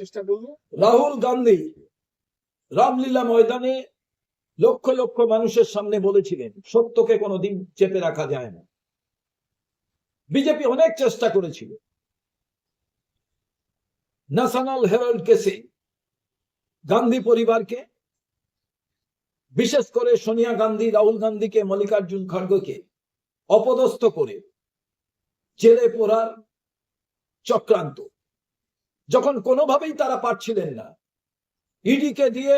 চেষ্টা করব। রাহুল গান্ধী রামলীলা ময়দানে লক্ষ লক্ষ মানুষের সামনে বলেছিলেন, সত্যকে কোনোদিন চেপে রাখা যায় না। বিজেপি অনেক চেষ্টা করেছিল। ন্যাশনাল হেরাল্ড কেসে গান্ধী পরিবারকে, বিশেষ করে সোনিয়া গান্ধী, রাহুল গান্ধীকে, মল্লিকার্জুন খড়গকে অপদস্থ করে জেলে পোড়ার চক্রান্ত। যখন কোনোভাবেই তারা পারছিলেন না, ইডিকে দিয়ে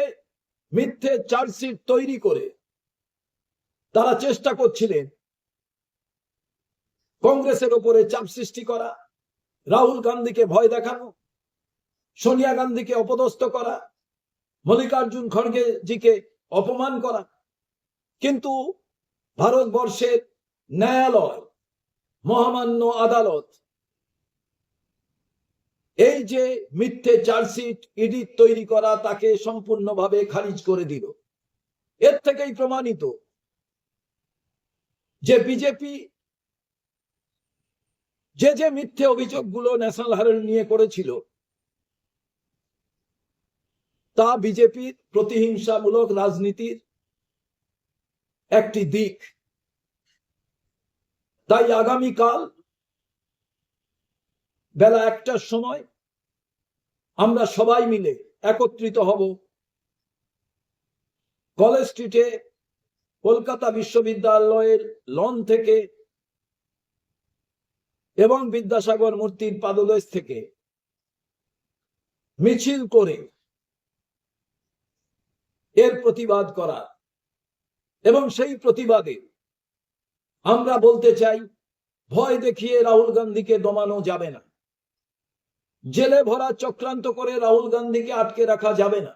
মিথ্যে চার্জশিট তৈরি করে তারা চেষ্টা করছিলেন কংগ্রেসের ওপরে চাপ সৃষ্টি করা, রাহুল গান্ধীকে ভয় দেখানো, সোনিয়া গান্ধীকে অপদস্থ করা, মল্লিকার্জুন খড়গে জিকে অপমান করা। কিন্তু ভারতবর্ষের ন্যায়ালয় মহামান্য আদালত এই যে মিথ্যে চার্জশিট ইডি তৈরি করা তাকে সম্পূর্ণভাবে খারিজ করে দিল। এর থেকেই প্রমাণিত যে বিজেপি যে যে মিথ্যে অভিযোগগুলো ন্যাশনাল হেরাল্ড নিয়ে করেছিল, তা বিজেপির প্রতিহিংসামূলক রাজনীতির একটি দিক। তাই আগামীকাল বেলা একটার সময় আমরা সবাই মিলে একত্রিত হব। কলেজ স্ট্রিটে কলকাতা বিশ্ববিদ্যালয়ের লন থেকে এবং বিদ্যাসাগর মূর্তির পাদদেশ থেকে মিছিল করে এর প্রতিবাদ করা এবং সেই প্রতিবাদে আমরা বলতে চাই, ভয় দেখিয়ে রাহুল গান্ধীকে দমানো যাবে না। জেলে ভরা চক্রান্ত করে রাহুল গান্ধীকে আটকে রাখা যাবে না।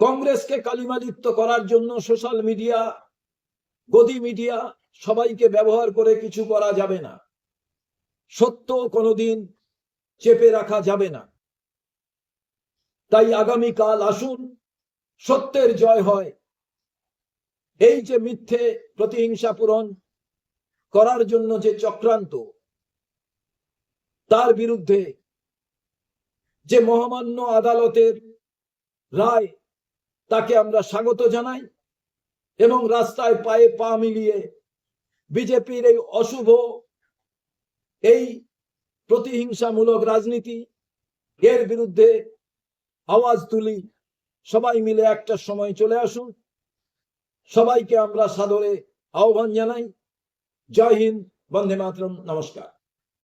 কংগ্রেসকে কালিমালিপ্ত করার জন্য সোশ্যাল মিডিয়া, গদি মিডিয়া সবাইকে ব্যবহার করে কিছু করা যাবে না। সত্য কোনোদিন চেপে রাখা যাবে না। তাই আগামীকাল আসুন, সত্যের জয় হয়। এই যে মিথ্যে প্রতিহিংসা পূরণ করার জন্য যে চক্রান্ত তার বিরুদ্ধে যে মহামান্য আদালতের রায়, তাকে আমরা স্বাগত জানাই এবং রাস্তায় পায়ে পা মিলিয়ে বিজেপির এই অশুভ, এই প্রতিহিংসামূলক রাজনীতি, এর বিরুদ্ধে আওয়াজ তুলি, সবাই মিলে একটা সময় চলে আসুন। সবাইকে আমরা সাদরে আহ্বান জানাই। জয় হিন্দ, বন্দে মাতরম, নমস্কার।